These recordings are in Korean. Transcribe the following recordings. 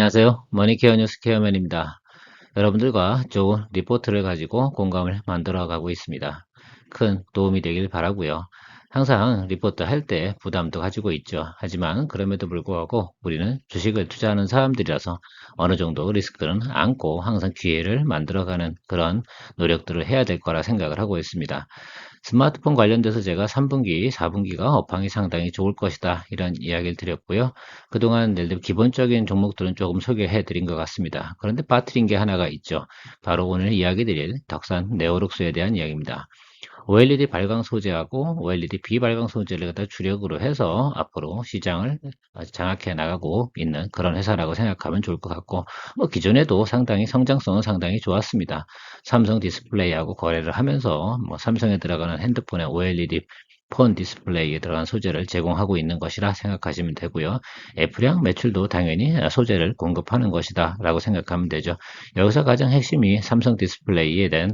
안녕하세요. 머니케어 뉴스 케어맨입니다. 여러분들과 좋은 리포트를 가지고 공감을 만들어 가고 있습니다. 큰 도움이 되길 바라고요. 항상 리포트 할 때 부담도 가지고 있죠. 하지만 그럼에도 불구하고 우리는 주식을 투자하는 사람들이라서 어느 정도 리스크들은 안고 항상 기회를 만들어가는 그런 노력들을 해야 될 거라 생각을 하고 있습니다. 스마트폰 관련돼서 제가 3분기, 4분기가 업황이 상당히 좋을 것이다. 이런 이야기를 드렸고요. 그동안 들어 기본적인 종목들은 조금 소개해 드린 것 같습니다. 그런데 빠뜨린 게 하나가 있죠. 바로 오늘 이야기 드릴 덕산 네오룩스에 대한 이야기입니다. OLED 발광 소재하고 OLED 비발광 소재를 갖다 주력으로 해서 앞으로 시장을 장악해 나가고 있는 그런 회사라고 생각하면 좋을 것 같고 뭐 기존에도 상당히 성장성은 상당히 좋았습니다. 삼성 디스플레이하고 거래를 하면서 뭐 삼성에 들어가는 핸드폰의 OLED 폰 디스플레이에 들어간 소재를 제공하고 있는 것이라 생각하시면 되고요. 애플량 매출도 당연히 소재를 공급하는 것이다 라고 생각하면 되죠. 여기서 가장 핵심이 삼성 디스플레이에 대한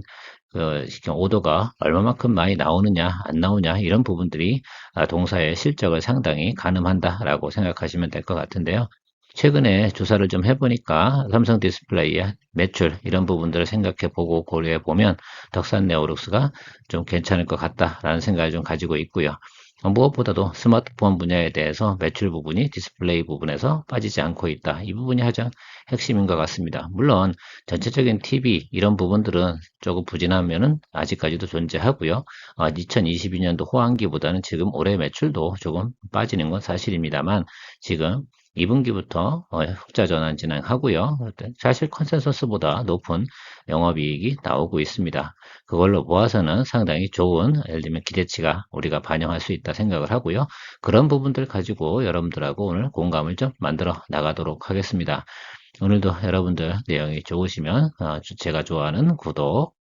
그 오도가 얼마만큼 많이 나오느냐 안 나오냐 이런 부분들이 아, 동사의 실적을 상당히 가늠한다라고 생각하시면 될 것 같은데요. 최근에 조사를 좀 해보니까 삼성 디스플레이의 매출 이런 부분들을 생각해 보고 고려해 보면 덕산 네오룩스가 좀 괜찮을 것 같다라는 생각을 좀 가지고 있고요. 무엇보다도 스마트폰 분야에 대해서 매출 부분이 디스플레이 부분에서 빠지지 않고 있다. 이 부분이 가장 핵심인 것 같습니다. 물론 전체적인 TV 이런 부분들은 조금 부진하면은 아직까지도 존재하고요. 2022년도 호황기보다는 지금 올해 매출도 조금 빠지는 건 사실입니다만 지금 2분기부터 어, 흑자 전환 진행하고요. 사실 컨센서스보다 높은 영업이익이 나오고 있습니다. 그걸로 모아서는 상당히 좋은 예를 들면 기대치가 우리가 반영할 수 있다 생각을 하고요. 그런 부분들 가지고 여러분들하고 오늘 공감을 좀 만들어 나가도록 하겠습니다. 오늘도 여러분들 내용이 좋으시면 어, 제가 좋아하는 구독,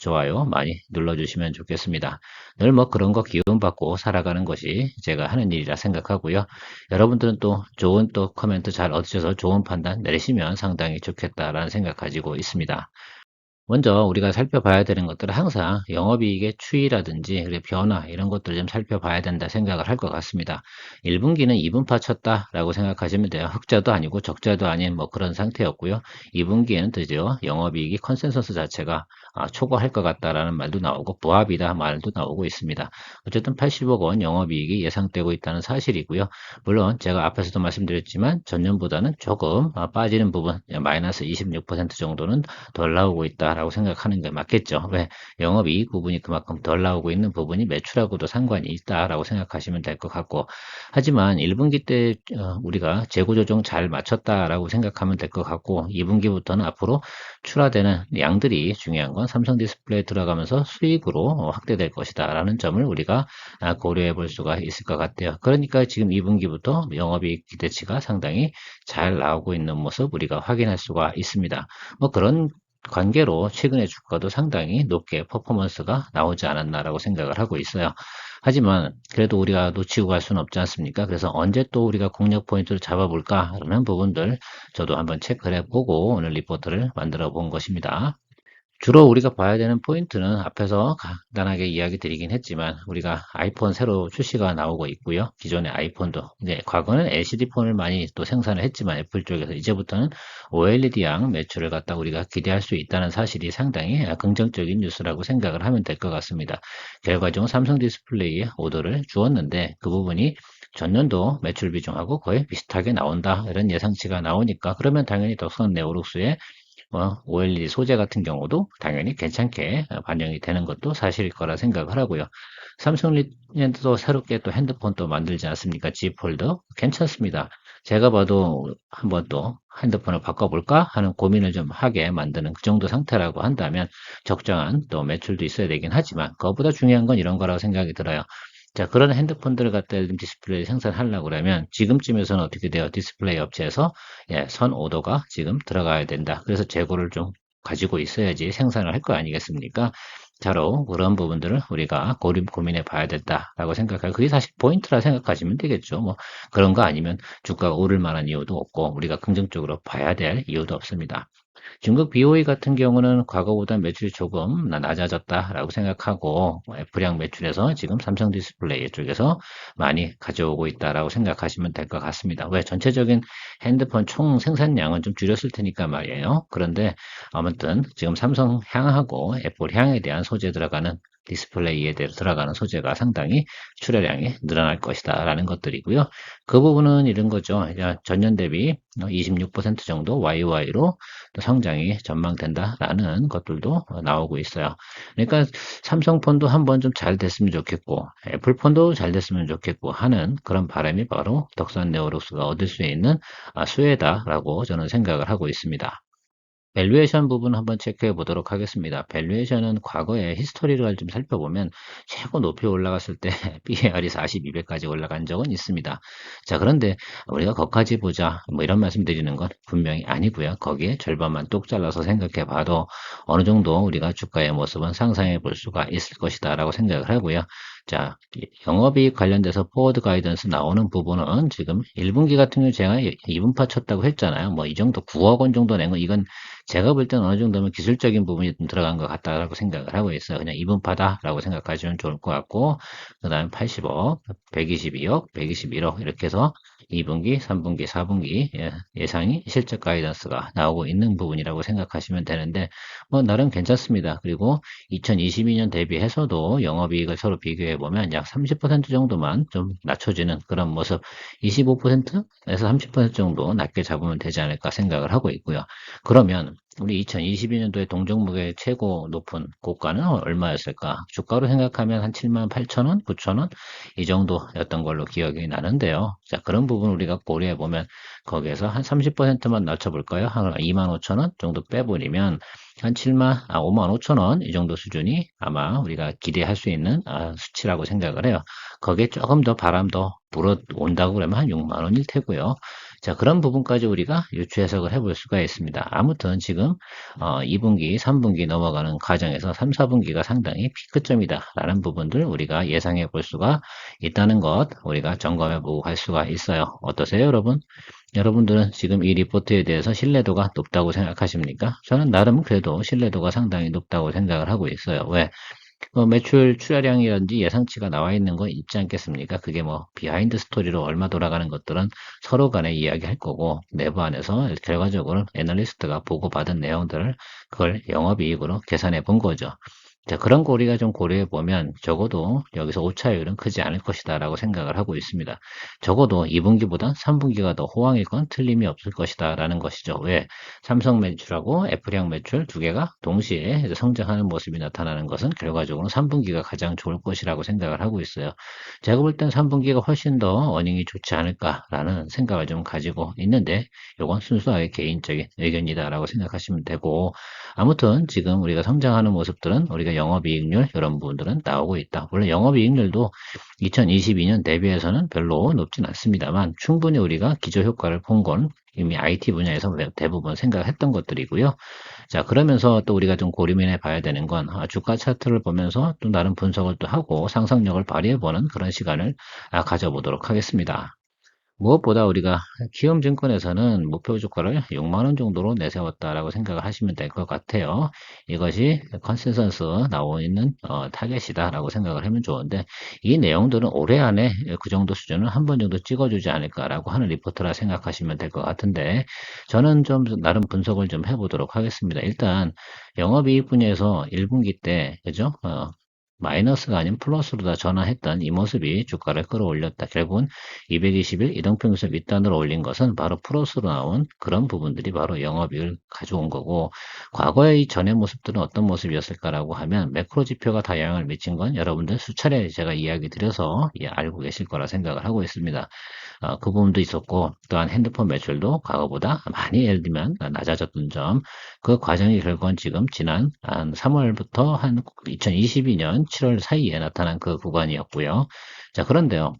좋아요 많이 눌러주시면 좋겠습니다. 늘 뭐 그런 거 기운받고 살아가는 것이 제가 하는 일이라 생각하고요. 여러분들은 또 좋은 또 코멘트 잘 얻으셔서 좋은 판단 내리시면 상당히 좋겠다라는 생각 가지고 있습니다. 먼저 우리가 살펴봐야 되는 것들은 항상 영업이익의 추이라든지 변화 이런 것들을 좀 살펴봐야 된다 생각을 할 것 같습니다. 1분기는 2분파 쳤다라고 생각하시면 돼요. 흑자도 아니고 적자도 아닌 뭐 그런 상태였고요. 2분기에는 드디어 영업이익이 컨센서스 자체가 아, 초과할 것 같다라는 말도 나오고 부합이다 말도 나오고 있습니다. 어쨌든 80억 원 영업이익이 예상되고 있다는 사실이고요. 물론 제가 앞에서도 말씀드렸지만 전년보다는 조금 아, 빠지는 부분 마이너스 26% 정도는 덜 나오고 있다라고 생각하는 게 맞겠죠. 왜 영업이익 부분이 그만큼 덜 나오고 있는 부분이 매출하고도 상관이 있다라고 생각하시면 될 것 같고 하지만 1분기 때 어, 우리가 재고 조정 잘 맞췄다라고 생각하면 될 것 같고 2분기부터는 앞으로 출하되는 양들이 중요한 건 삼성 디스플레이 들어가면서 수익으로 확대될 것이다 라는 점을 우리가 아, 고려해 볼 수가 있을 것 같아요. 그러니까 지금 2분기부터 영업이익 기대치가 상당히 잘 나오고 있는 모습 우리가 확인할 수가 있습니다. 뭐 그런 관계로 최근의 주가도 상당히 높게 퍼포먼스가 나오지 않았나라고 생각을 하고 있어요. 하지만 그래도 우리가 놓치고 갈 수는 없지 않습니까? 그래서 언제 또 우리가 공략 포인트를 잡아볼까? 그러는 부분들 저도 한번 체크를 해보고 오늘 리포트를 만들어 본 것입니다. 주로 우리가 봐야 되는 포인트는 앞에서 간단하게 이야기 드리긴 했지만 우리가 아이폰 새로 출시가 나오고 있고요. 기존의 아이폰도 이제 과거는 LCD 폰을 많이 또 생산을 했지만 애플 쪽에서 이제부터는 OLED양 매출을 갖다 우리가 기대할 수 있다는 사실이 상당히 긍정적인 뉴스라고 생각을 하면 될 것 같습니다. 결과적으로 삼성 디스플레이에 오더를 주었는데 그 부분이 전년도 매출 비중하고 거의 비슷하게 나온다 이런 예상치가 나오니까 그러면 당연히 덕선 네오룩스의 뭐 OLED 소재 같은 경우도 당연히 괜찮게 반영이 되는 것도 사실일 거라 생각을 하고요. 삼성리엔도 새롭게 또 핸드폰 또 만들지 않습니까? G 폴더 괜찮습니다. 제가 봐도 한번 또 핸드폰을 바꿔볼까 하는 고민을 좀 하게 만드는 그 정도 상태라고 한다면 적정한 또 매출도 있어야 되긴 하지만 그것보다 중요한 건 이런 거라고 생각이 들어요. 자, 그런 핸드폰들을 갖다 디스플레이 생산하려고 그러면 지금쯤에서는 어떻게 돼요? 디스플레이 업체에서 예, 선 오더가 지금 들어가야 된다. 그래서 재고를 좀 가지고 있어야지 생산을 할 거 아니겠습니까? 자로 그런 부분들을 우리가 고림 고민해 봐야 된다라고 생각해요. 그게 사실 포인트라 생각하시면 되겠죠. 뭐 그런 거 아니면 주가가 오를 만한 이유도 없고 우리가 긍정적으로 봐야 될 이유도 없습니다. 중국 BOE 같은 경우는 과거보다 매출이 조금 낮아졌다라고 생각하고 애플양 매출에서 지금 삼성 디스플레이 쪽에서 많이 가져오고 있다라고 생각하시면 될 것 같습니다. 왜 전체적인 핸드폰 총 생산량은 좀 줄였을 테니까 말이에요. 그런데 아무튼 지금 삼성 향하고 애플 향에 대한 소재 들어가는 디스플레이에 들어가는 소재가 상당히 출하량이 늘어날 것이다 라는 것들이고요. 그 부분은 이런 거죠. 전년 대비 26% 정도 YY로 성장이 전망된다 라는 것들도 나오고 있어요. 그러니까 삼성폰도 한번 좀 잘 됐으면 좋겠고 애플폰도 잘 됐으면 좋겠고 하는 그런 바람이 바로 덕산 네오록스가 얻을 수 있는 수혜다 라고 저는 생각을 하고 있습니다. 밸류에이션 부분 한번 체크해 보도록 하겠습니다. 밸류에이션은 과거의 히스토리를 좀 살펴보면 최고 높이 올라갔을 때 BAR이 42배까지 올라간 적은 있습니다. 자 그런데 우리가 거기까지 보자 뭐 이런 말씀 드리는 건 분명히 아니고요. 거기에 절반만 똑 잘라서 생각해 봐도 어느 정도 우리가 주가의 모습은 상상해 볼 수가 있을 것이다 라고 생각을 하고요. 자, 영업이익 관련돼서 포워드 가이던스 나오는 부분은 지금 1분기 같은 경우 제가 2분파 쳤다고 했잖아요. 뭐 이 정도 9억 원 정도 낸 거 이건 제가 볼 때는 어느 정도면 기술적인 부분이 좀 들어간 것 같다라고 생각을 하고 있어요. 그냥 2분파다라고 생각하시면 좋을 것 같고 그 다음에 80억, 122억, 121억 이렇게 해서 2분기, 3분기, 4분기 예, 상이 실적 가이던스가 나오고 있는 부분이라고 생각하시면 되는데 뭐 나름 괜찮습니다. 그리고 2022년 대비해서도 영업이익을 서로 비교해 보면 약 30% 정도만 좀 낮춰지는 그런 모습 25%에서 30% 정도 낮게 잡으면 되지 않을까 생각을 하고 있고요. 그러면 우리 2022년도에 동종목의 최고 높은 고가는 얼마였을까? 주가로 생각하면 한 7만 8천 원, 9천 원 이 정도였던 걸로 기억이 나는데요. 자 그런 부분 우리가 고려해 보면 거기에서 한 30%만 낮춰볼까요? 한 2만 5천 원 정도 빼버리면 한 7만, 아 5만 5천 원 이 정도 수준이 아마 우리가 기대할 수 있는 아, 수치라고 생각을 해요. 거기에 조금 더 바람 더 불어온다고 그러면 한 6만 원일 테고요. 자, 그런 부분까지 우리가 유추 해석을 해볼 수가 있습니다. 아무튼 지금 어, 2분기, 3분기 넘어가는 과정에서 3, 4분기가 상당히 피크점이다 라는 부분들 우리가 예상해 볼 수가 있다는 것 우리가 점검해 보고 갈 수가 있어요. 어떠세요 여러분? 여러분들은 지금 이 리포트에 대해서 신뢰도가 높다고 생각하십니까? 저는 나름 그래도 신뢰도가 상당히 높다고 생각을 하고 있어요. 왜? 뭐 매출 출하량이라든지 예상치가 나와 있는 거 있지 않겠습니까? 그게 뭐 비하인드 스토리로 얼마 돌아가는 것들은 서로 간에 이야기할 거고 내부 안에서 결과적으로 애널리스트가 보고받은 내용들을 그걸 영업이익으로 계산해 본 거죠. 자, 그런 거 우리가 좀 고려해 보면 적어도 여기서 오차율은 크지 않을 것이다 라고 생각을 하고 있습니다. 적어도 2분기보다 3분기가 더 호황일 건 틀림이 없을 것이다 라는 것이죠. 왜? 삼성 매출하고 애플향 매출 두 개가 동시에 성장하는 모습이 나타나는 것은 결과적으로 3분기가 가장 좋을 것이라고 생각을 하고 있어요. 제가 볼 땐 3분기가 훨씬 더 어닝이 좋지 않을까라는 생각을 좀 가지고 있는데 이건 순수하게 개인적인 의견이다 라고 생각하시면 되고 아무튼 지금 우리가 성장하는 모습들은 우리가 영업이익률 이런 부분들은 나오고 있다. 물론 영업이익률도 2022년 대비해서는 별로 높진 않습니다만 충분히 우리가 기저효과를 본 건 이미 IT 분야에서 대부분 생각했던 것들이고요. 자 그러면서 또 우리가 좀 고민해 봐야 되는 건 아, 주가 차트를 보면서 또 나름 분석을 또 하고 상상력을 발휘해 보는 그런 시간을 아, 가져보도록 하겠습니다. 무엇보다 우리가 키움증권에서는 목표 주가를 6만원 정도로 내세웠다라고 생각을 하시면 될 것 같아요. 이것이 컨센서스 나오고 있는 어, 타겟이다라고 생각을 하면 좋은데 이 내용들은 올해 안에 그 정도 수준을 한번 정도 찍어주지 않을까라고 하는 리포트라 생각하시면 될 것 같은데 저는 좀 나름 분석을 좀 해보도록 하겠습니다. 일단 영업이익 분야에서 1분기 때 그죠? 어, 마이너스가 아닌 플러스로 다 전환했던 이 모습이 주가를 끌어올렸다. 결국은 221 이동평균선 밑단으로 올린 것은 바로 플러스로 나온 그런 부분들이 바로 영업이익을 가져온 거고 과거의 전의 모습들은 어떤 모습이었을까라고 하면 매크로 지표가 다 영향을 미친 건 여러분들 수차례 제가 이야기 드려서 예, 알고 계실 거라 생각을 하고 있습니다. 어, 그 부분도 있었고 또한 핸드폰 매출도 과거보다 많이 예를 들면 낮아졌던 점 그 과정이 결국은 지금 지난 한 3월부터 한 2022년 7월 사이에 나타난 그 구간이었고요. 자 그런데요.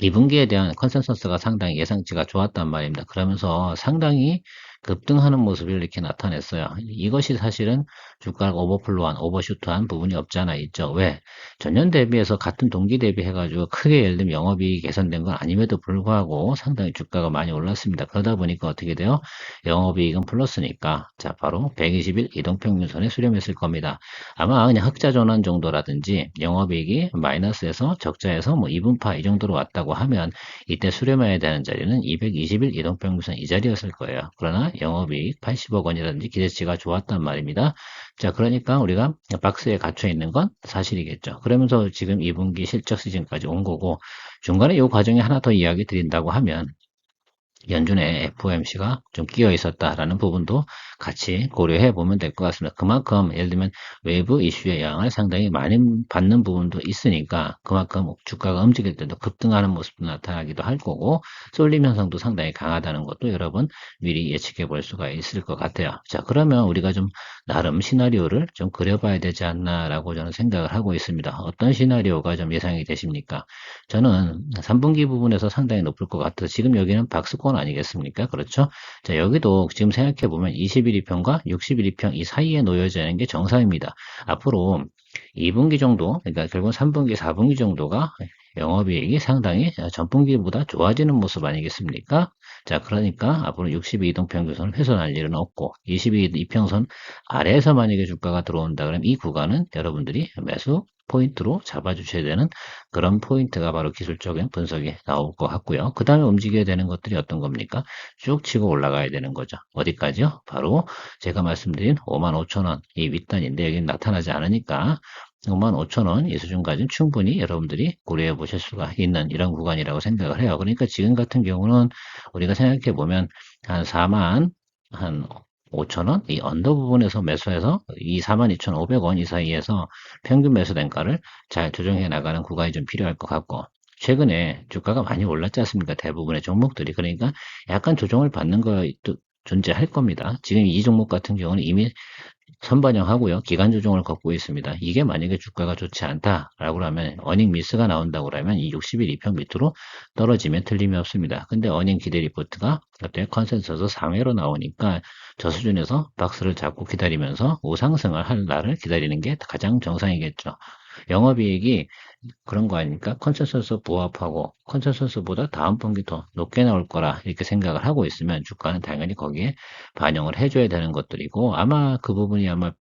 2분기에 대한 컨센서스가 상당히 예상치가 좋았단 말입니다. 그러면서 상당히 급등하는 모습을 이렇게 나타냈어요. 이것이 사실은 주가가 오버플로한, 오버슈트한 부분이 없지 않아 있죠. 왜? 전년 대비해서 같은 동기 대비해가지고 크게 예를 들면 영업이익이 개선된 건 아님에도 불구하고 상당히 주가가 많이 올랐습니다. 그러다 보니까 어떻게 돼요? 영업이익은 플러스니까 자 바로 120일 이동평균선에 수렴했을 겁니다. 아마 그냥 흑자 전환 정도라든지 영업이익이 마이너스에서 적자에서 뭐 2분파 이 정도로 왔다고 하면 이때 수렴해야 되는 자리는 220일 이동평균선 이 자리였을 거예요. 그러나 영업이익 80억 원이라든지 기대치가 좋았단 말입니다. 자, 그러니까 우리가 박스에 갇혀 있는 건 사실이겠죠. 그러면서 지금 2분기 실적 시즌까지 온 거고 중간에 이 과정에 하나 더 이야기 드린다고 하면 연준의 FOMC가 좀 끼어 있었다라는 부분도 같이 고려해 보면 될 것 같습니다. 그만큼 예를 들면 외부 이슈의 영향을 상당히 많이 받는 부분도 있으니까 그만큼 주가가 움직일 때도 급등하는 모습도 나타나기도 할 거고 쏠림 현상도 상당히 강하다는 것도 여러분 미리 예측해 볼 수가 있을 것 같아요. 자 그러면 우리가 좀 나름 시나리오를 좀 그려봐야 되지 않나라고 저는 생각을 하고 있습니다. 어떤 시나리오가 좀 예상이 되십니까? 저는 3분기 부분에서 상당히 높을 것 같아서 지금 여기는 박스권 아니겠습니까? 그렇죠? 자 여기도 지금 생각해 보면 21위평과 61위평 이 사이에 놓여져 있는 게 정상입니다. 앞으로 2분기 정도, 그러니까 결국 3분기, 4분기 정도가 영업이익이 상당히 전분기보다 좋아지는 모습 아니겠습니까? 자, 그러니까 앞으로 62 이동 평균선을 훼손할 일은 없고 22 이평선 아래에서 만약에 주가가 들어온다 그러면 이 구간은 여러분들이 매수 포인트로 잡아주셔야 되는 그런 포인트가 바로 기술적인 분석이 나올 것 같고요. 그 다음에 움직여야 되는 것들이 어떤 겁니까? 쭉 치고 올라가야 되는 거죠. 어디까지요? 바로 제가 말씀드린 55,000원 이 윗단인데 여기는 나타나지 않으니까 55,000원 이 수준까지는 충분히 여러분들이 고려해 보실 수가 있는 이런 구간이라고 생각을 해요. 그러니까 지금 같은 경우는 우리가 생각해 보면 한 4만 한 5천원 이 언더 부분에서 매수해서 이 42,500원 이 사이에서 평균 매수 단가를 잘 조정해 나가는 구간이 좀 필요할 것 같고 최근에 주가가 많이 올랐지 않습니까? 대부분의 종목들이 그러니까 약간 조정을 받는 것도 존재할 겁니다. 지금 이 종목 같은 경우는 이미 선반영하고요. 기간 조정을 걷고 있습니다. 이게 만약에 주가가 좋지 않다라고 하면 어닝 미스가 나온다고 하면 이 60일 2평 밑으로 떨어지면 틀림이 없습니다. 근데 어닝 기대 리포트가 갑자기 컨센서스 상회로 나오니까 저 수준에서 박스를 잡고 기다리면서 우상승을 할 날을 기다리는 게 가장 정상이겠죠. 영업이익이 그런 거 아닙니까? 컨센서스 부합하고 컨센서스보다 다음 분기 더 높게 나올 거라 이렇게 생각을 하고 있으면 주가는 당연히 거기에 반영을 해줘야 되는 것들이고 아마 그 부분이 아마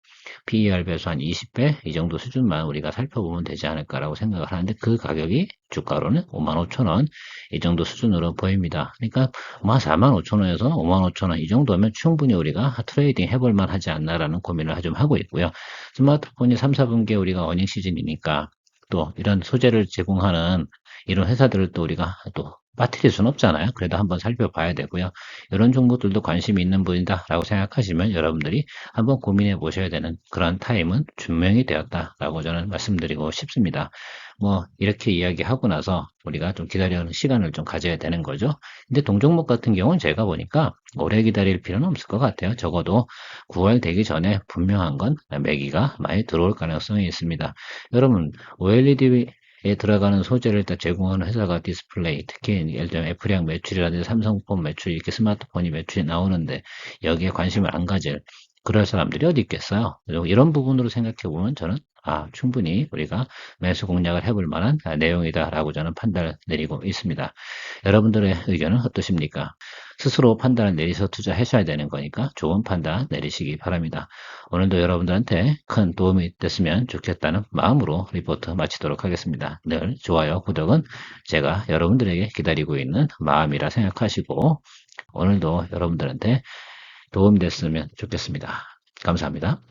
PER 배수 한 20배 이 정도 수준만 우리가 살펴보면 되지 않을까라고 생각을 하는데 그 가격이 주가로는 55,000원 이 정도 수준으로 보입니다. 그러니까 뭐 45,000원에서 55,000원 이 정도면 충분히 우리가 트레이딩 해볼 만하지 않나라는 고민을 좀 하고 있고요. 스마트폰이 3, 4분기에 우리가 어닝 시즌 이니까 또 이런 소재를 제공하는 이런 회사들을 또 우리가 또 빠뜨릴 수는 없잖아요. 그래도 한번 살펴봐야 되고요. 이런 종목들도 관심이 있는 분이다라고 생각하시면 여러분들이 한번 고민해 보셔야 되는 그런 타임은 분명히 되었다라고 저는 말씀드리고 싶습니다. 뭐 이렇게 이야기하고 나서 우리가 좀 기다려는 시간을 좀 가져야 되는 거죠. 근데 동종목 같은 경우는 제가 보니까 오래 기다릴 필요는 없을 것 같아요. 적어도 9월 되기 전에 분명한 건 매기가 많이 들어올 가능성이 있습니다. 여러분 OLED 에 들어가는 소재를 일단 제공하는 회사가 디스플레이, 특히 예를 들면 애플이랑 매출이라든지 삼성폰 매출, 이렇게 스마트폰이 매출이 나오는데 여기에 관심을 안 가질 그럴 사람들이 어디 있겠어요? 이런 부분으로 생각해 보면 저는 아, 충분히 우리가 매수 공략을 해볼 만한 내용이다라고 저는 판단을 내리고 있습니다. 여러분들의 의견은 어떠십니까? 스스로 판단을 내리서 투자하셔야 되는 거니까 좋은 판단 내리시기 바랍니다. 오늘도 여러분들한테 큰 도움이 됐으면 좋겠다는 마음으로 리포트 마치도록 하겠습니다. 늘 좋아요, 구독은 제가 여러분들에게 기다리고 있는 마음이라 생각하시고 오늘도 여러분들한테 도움이 됐으면 좋겠습니다. 감사합니다.